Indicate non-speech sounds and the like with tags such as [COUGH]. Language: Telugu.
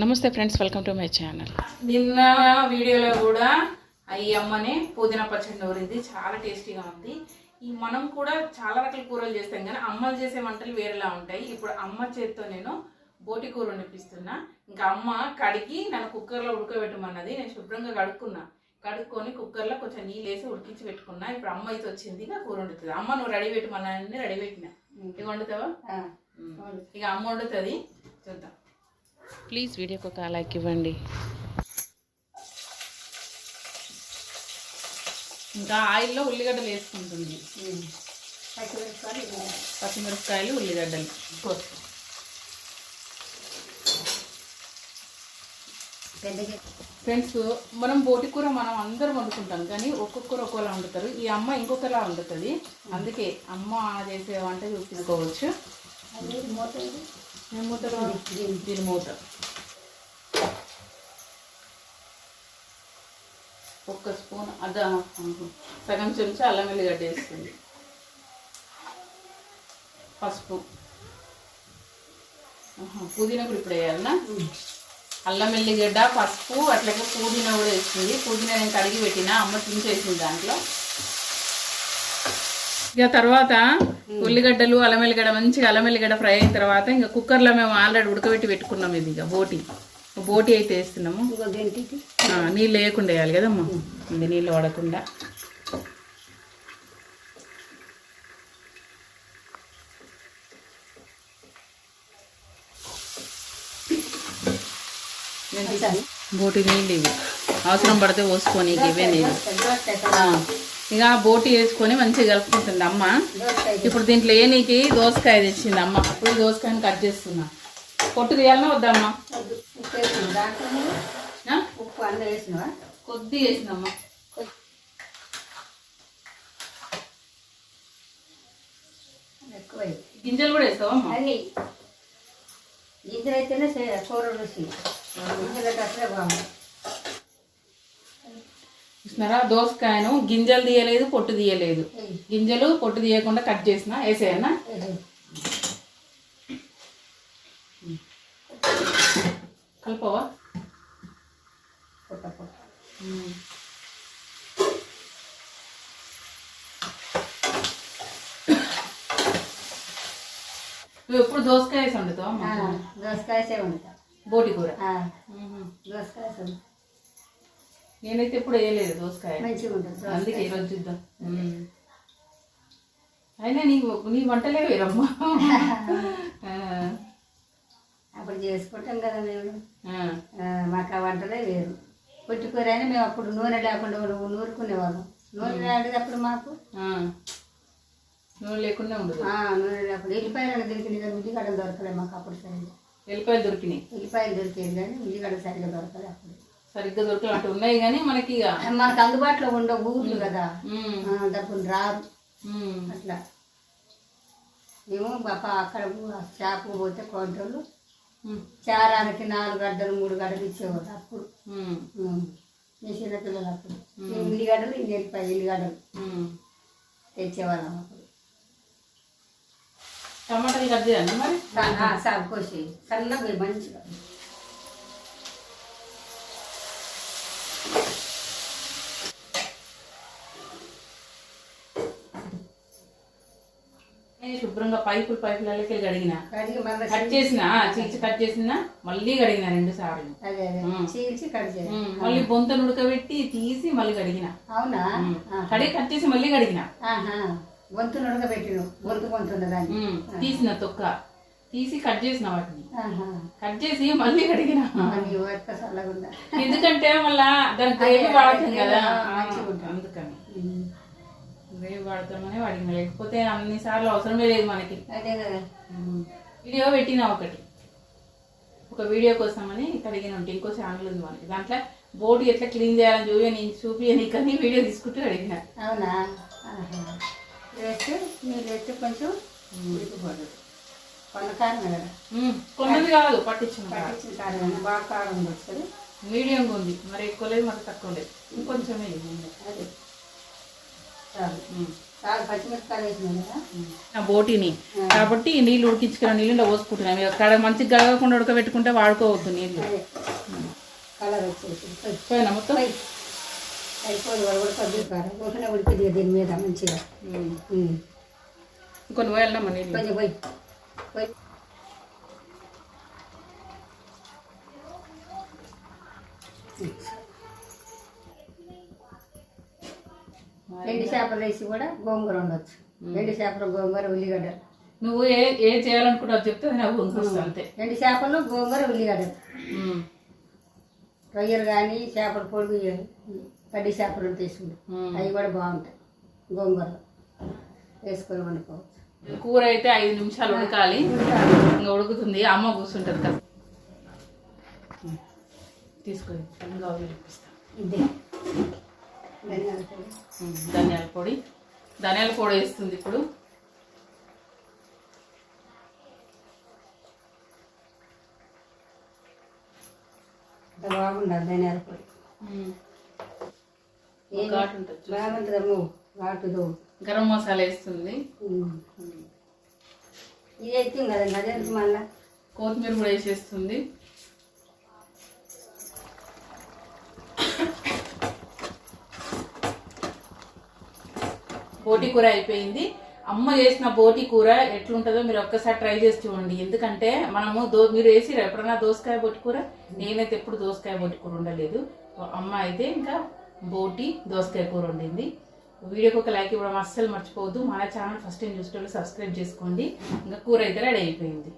నమస్తే friends welcome to my channel. నిన్న వీడియోలో కూడా ఈ అమ్మనే పుదీనా పచ్చడి నూరింది. చాలా టేస్టీగా ఉంది. ఈ మనం కూడా చాలా రకాల కూరలు చేస్తాం కానీ అమ్మలు చేసే వంటలు వేరేలా ఉంటాయి. ఇప్పుడు అమ్మ చేత్తో నేను బోటి కూర వండిపిస్తున్నా. ఇంకా అమ్మ కడిగి నన్ను కుక్కర్లో ఉడకబెట్టమన్నది. నేను శుభ్రంగా కడుక్కున్నా. కడుక్కొని కుక్కర్లో కొంచెం నీళ్ళు వేసి ఉడికించి పెట్టుకున్నా. ఇప్పుడు అమ్మ అయితే వచ్చింది ఇక కూర వండుతుంది. అమ్మ నువ్వు రెడీ పెట్టమన్నానని రెడీ పెట్టినా. ఇక వండుతావా. ఇక అమ్మ వండుతుంది. చూద్దాం. ప్లీజ్ వీడియోకి ఒక లైక్ ఇవ్వండి. ఇంకా ఆయిల్లో ఉల్లిగడ్డలు వేసుకుంటుంది. పచ్చిమిరపకాయలు ఉల్లిగడ్డలు. ఫ్రెండ్స్ మనం బోటి కూర మనం అందరం వండుకుంటాం కానీ ఒక్కొక్కరు ఒక్కోలా వండుతారు. ఈ అమ్మ ఇంకొకలా వండుతుంది. అందుకే అమ్మ చేసే వంట చూపించుకోవచ్చు దీని మూత. ఒక్క స్పూన్ అద సగం చెంచా అల్లం వెల్లిగడ్డ వేస్తుంది పసుపు. పుదీనా కూడా ఇప్పుడు వేయాలనా అల్లం వెల్లిగడ్డ పసుపు అట్లాగే పుదీనా కూడా వేస్తుంది పుదీనా నేను కడిగి పెట్టిన అమ్మ తుంచేసింది దాంట్లో. ఇక తర్వాత ఉల్లిగడ్డలు అల్లం మంచిగా అల్లం ఫ్రై అయిన తర్వాత ఇంకా కుక్కర్లో మేము ఆల్రెడీ ఉడకబెట్టి పెట్టుకున్నాం ఇది ఇక బోటి. బోటి అయితే వేస్తున్నాము. నీళ్ళు వేయకుండా వేయాలి కదమ్మా. ఇది నీళ్ళు పడకుండా బోటి నీళ్ళు ఇవి. అవసరం పడితే పోసుకొని ఇవే నీళ్ళు. ఇక బోటి వేసుకొని మంచిగా కలుపుకుంటుంది అమ్మ. ఇప్పుడు దీంట్లో ఏ నీకు? దోసకాయ తెచ్చింది అమ్మ. అప్పుడు దోసకాయని కట్ చేస్తున్నా. పొట్టు తీయాలనే వద్దమ్మా ఆ? ఉప్పు అందరూ వేసినవా కొద్దిగా వేసిందమ్మా గింజలు కూడా వేస్తావమ్మా గింజలు అయితేనే కూర రుచి. గింజలు అయితే అసలే బాగుంది చూసినారా? దోసకాయను గింజలు తీయలేదు పొట్టు తీయలేదు. గింజలు పొట్టు తీయకుండా కట్ చేసిన వేసేయన్నా ఏయ్. కలపవా? పుట్ట పుట్ట. నువ్వు ఎప్పుడు దోసకాయ వేసి వండుతావా? దోసకాయ ఉంటా బోటి కూర. దోసకాయ నేనైతే ఎప్పుడు వేయలేదు దోసకాయ. మంచిగా ఉంటుంది. అందుకే. ఈరోజు చూద్దాం. అయినా నీ నీ వంటలే వేరమ్మా. [LAUGHS] అప్పుడు చేసుకుంటాం కదా మేము. మాకు ఆ వంటలే వేరు. పుట్టికూర అయినా మేము అప్పుడు నూనె లేకుండా నూరుకునేవాళ్ళం. నూనె లేకపోతే మాకు. ఆ. నూనె లేకుండా ఉండదు. నూనె లేకుండా. ఎల్లిపాయలు దొరికింది కదా ఉల్లిగడ్డ దొరకలే మాకు అప్పుడు సరిగ్గా. ఎల్లిపాయలు దొరికినాయి. ఉల్లిపాయలు దొరికేది కానీ ఉల్లిగడ్డ సరిగ్గా దొరకలే అప్పుడు. సరిగ్గా దొరకలు అంటే ఉన్నాయి కానీ మనకి మనకు అందుబాటులో ఉండవు ఊర్లు కదా. డబ్బులు మ్మ్. అట్లా. మేము పాప అక్కడ షాపు పోతే కొంటోళ్ళు. చారానికి నాలుగు గడ్డలు మూడు గడ్డలు ఇచ్చేవారు అప్పుడు. మీ చిన్నపిల్లలు అప్పుడు. ఉల్లిగడ్డలు ఇంక వెళ్ళిపోయి ఉల్లిగడ్డలు మ్మ్. తెచ్చేవాళ్ళం అప్పుడు. టమాటాలు కట్ చేయండి మరి. సాగు కోసి సన్నగా మంచిగా. నేను శుభ్రంగా పైపులు పైపులకి కడిగిన. కడిగి మళ్ళీ కట్ చేసిన చీల్చి కట్ చేసిన మళ్ళీ కడిగిన రెండు సార్లు. చీల్చి. మళ్ళీ బొంతను ఉడకబెట్టి తీసి మళ్ళీ కడిగిన. అవునా. కడిగి కట్ చేసి మళ్ళీ కడిగిన. ఆహా. గొంతు నుడకబెట్టిను. గొంతు గొంతు ఉన్నదాన్ని. మ్మ్. తీసిన తొక్క. తీసి కట్ చేసిన వాటిని. కట్ చేసి మళ్ళీ కడిగిన ఎందుకంటే మళ్ళా దాని గ్రేవీ వాడతాం కదా. అందుకని. గ్రేవీ వాడతామని వాడిన లేకపోతే అన్ని సార్లు అవసరమే లేదు మనకి. అదే కదా. వీడియో పెట్టిన ఒకటి. ఒక వీడియో కోసమని కడిగిన ఉంటే ఇంకో ఛానల్ ఉంది మనకి. దాంట్లో బోటు ఎట్లా క్లీన్ చేయాలని చూపి నేను చూపి కానీ వీడియో తీసుకుంటూ అడిగిన. అవునా. వేస్తే మీరు వేస్తే కొంచెం ఉడికిపోతుంది కదా. కొన్నది కాదు పట్టించిన. పట్టించిన కారం బాగా కారం వస్తుంది మీడియంగా ఉంది మరి ఎక్కువ లేదు మరి తక్కువ లేదు. ఇంకొంచెమే. అదే. చాలు. మ్మ్. చాలా పచ్చిమిరపకాయలు వేసినాం కదా? బోటిని. కాబట్టి నీళ్ళు ఉడికించుకున్న నీళ్ళు పోసుకుంటున్నాం కడ మంచిగా గడగకుండా ఉడకబెట్టుకుంటే వాడుకోవద్దు నీళ్ళు. కలర్ వచ్చేసి. మొత్తం. అయిపోదు కూడా కొద్దిగా కారం ఉడికింది దీని మీద మంచిగా. ఇంకొన్ని పోయాలమ్మా నీళ్ళు. కొంచెం పోయి. ఎండు చేపలు వేసి కూడా గోంగూర ఉండొచ్చు ఎండు చేపలు గోంగూర ఉల్లిగడ్డ. నువ్వు ఏ ఏ చేయాలనుకుంటావు చెప్తే వంకొస్తా అంతే. ఎండు చేపలు గోంగూర ఉల్లిగడ్డ. ఉమ్. రొయ్యలు కానీ చేపల పొడుగు కడ్డీ చేపలు తీసుకుంటాం. అవి కూడా బాగుంటాయి. గోంగూరలో వేసుకొని వండుకోవచ్చు. కూర అయితే ఐదు నిమిషాలు ఉడకాలి. ఇంకా ఉడుకుతుంది. అమ్మ కూర్చుంటుంది కదా. తీసుకొని ధనియాల పొడి. ధనియాల పొడి వేస్తుంది ఇప్పుడు. అంత బాగుండదు ధనియాల పొడి. ఉంటుంది. బాగుంటుందమ్ము వాటుదు గరం మసాలా వేస్తుంది. ఇది ఎత్తుంది కదండి అదే మళ్ళా. కొత్తిమీర కూడా వేసేస్తుంది. బోటి కూర అయిపోయింది. అమ్మ చేసిన బోటి కూర ఎట్లుంటుందో మీరు ఒక్కసారి ట్రై చేసి చూడండి. ఎందుకంటే మనము దో మీరు వేసి ఎప్పుడన్నా దోసకాయ బొట్టి కూర? నేనైతే ఎప్పుడు దోసకాయ బొట్టి కూర ఉండలేదు అమ్మ అయితే ఇంకా బోటి దోసకాయ కూర వండింది. వీడియోకి ఒక లైక్ ఇవ్వడం అస్సలు మర్చిపోవద్దు. మన ఛానల్ ఫస్ట్ టైం చూసేటప్పుడు సబ్స్క్రైబ్ చేసుకోండి. ఇంకా కూర అయితే రెడీ అయిపోయింది.